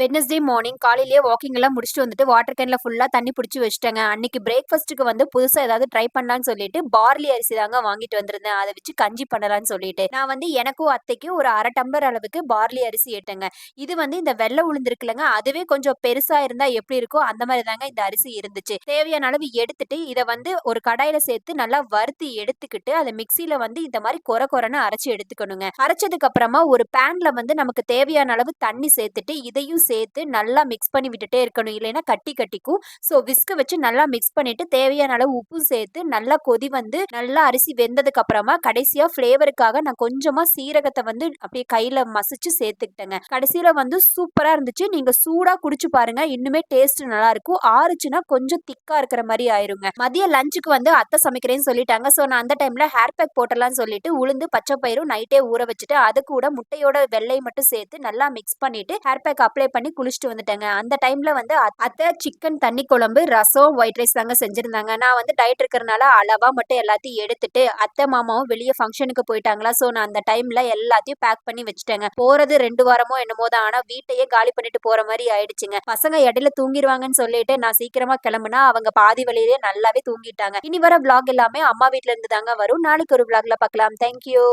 Wednesday morning காலையிலேயே walking எல்லாம் முடிச்சுட்டு வந்துட்டு வாட்டர் கேன்ல ஃபுல்லா தண்ணி பிடிச்சி வச்சிட்டேங்க. அன்னைக்கு பிரேக்ஃபாஸ்ட்டுக்கு வந்து புதுசா ஏதாவது ட்ரை பண்ணலாம்னு சொல்லிட்டு பார்லி அரிசி தாங்க வாங்கிட்டு வந்திருந்தேன். அதை வச்சு கஞ்சி பண்ணலாம்னு சொல்லிட்டு. நான் வந்து எனக்கும் அத்தைக்கும் ஒரு அரை டம்ளர் அளவுக்கு பார்லி அரிசி ஏட்டேங்க. இது வந்து இந்த வெள்ளை உளுந்துருக்குலங்க அதுவே கொஞ்சம் பெருசா இருந்தா எப்படி இருக்கோ அந்த மாதிரி தாங்க இந்த அரிசி இருந்துச்சு. தேவையான அளவு எடுத்துட்டு இதை வந்து ஒரு கடாயில சேர்த்து நல்லா வறுத்து எடுத்துக்கிட்டு அதை மிக்சியில வந்து இந்த மாதிரி கொர கொரன்னு அரைச்சு எடுத்துக்கணுங்க. அரைச்சதுக்கு அப்புறமா ஒரு பேன்ல வந்து நமக்கு தேவையான அளவு தண்ணி சேர்த்துட்டு இதையும் சேர்த்து நல்லா மிக்ஸ் பண்ணி விட்டுட்டே இருக்கணும். இல்லைன்னா கட்டி கட்டிக்கும். ஸோ விஸ்க வச்சு நல்லா மிக்ஸ் பண்ணிட்டு தேவையான அளவு உப்பு சேர்த்து நல்லா கொதி வந்து நல்லா அரிசி வெந்ததுக்கு அப்புறமா கடைசியா ஃப்ளேவருக்காக நான் கொஞ்சமா சீரகத்தை வந்து அப்படியே கையில மசிச்சு சேர்த்துக்கிட்டேங்க. கடைசியில வந்து சூப்பரா இருந்துச்சு. நீங்க சூடா குடிச்சு பாருங்க. இன்னுமே டேஸ்ட் நல்லா இருக்கும். ஆறுச்சுன்னா கொஞ்சம் திக்கா இருக்கிற மாதிரி ஆயிருங்க. மதிய லஞ்சுக்கு வந்து அத்தை சமைக்கிறேன்னு சொல்லிட்டாங்க. ஸோ நான் அந்த டைம்ல ஹேர் பேக் போட்டலாம்னு சொல்லிட்டு உளுந்து பச்சை பயிரும் நைட்டே ஊற வச்சுட்டு அது கூட முட்டையோட வெள்ளை மட்டும் சேர்த்து நல்லா மிக்ஸ் பண்ணிட்டு ஹேர் பேக் அப்ளை பண்ணி குளிச்சுட்டு வந்துட்டேங்க. அந்த டைம்ல வந்து அத்தை சிக்கன் தண்ணி குழம்பு ரசம் ஒயிட் ரைஸ் தாங்க செஞ்சிருந்தாங்க. நான் வந்து டயட் இருக்கிறனால அளவா மட்டும் எல்லாத்தையும் எடுத்துட்டு அத்தை மாமாவும் வெளியே ஃபங்க்ஷனுக்கு போயிட்டாங்களா. ஸோ நான் அந்த டைம்ல எல்லாத்தையும் பேக் பண்ணி வச்சுட்டேங்க. போறது ரெண்டு வாரமோ என்னமோ தான். ஆனா வீட்டையே காலி பண்ணிட்டு போற மாதிரி ஆயிடுச்சுங்க. பசங்க இடையில தூங்கிடுவாங்கன்னு சொல்லிட்டு நான் சீக்கிரமா கிளம்புனா அவங்க பாதி வழியிலேயே நல்லாவே தூங்கிட்டாங்க. இனி வர vlog எல்லாமே அம்மா வீட்ல இருந்து தாங்க வரும். நாளைக்கு ஒரு vlogல பார்க்கலாம் தேங்க்யூ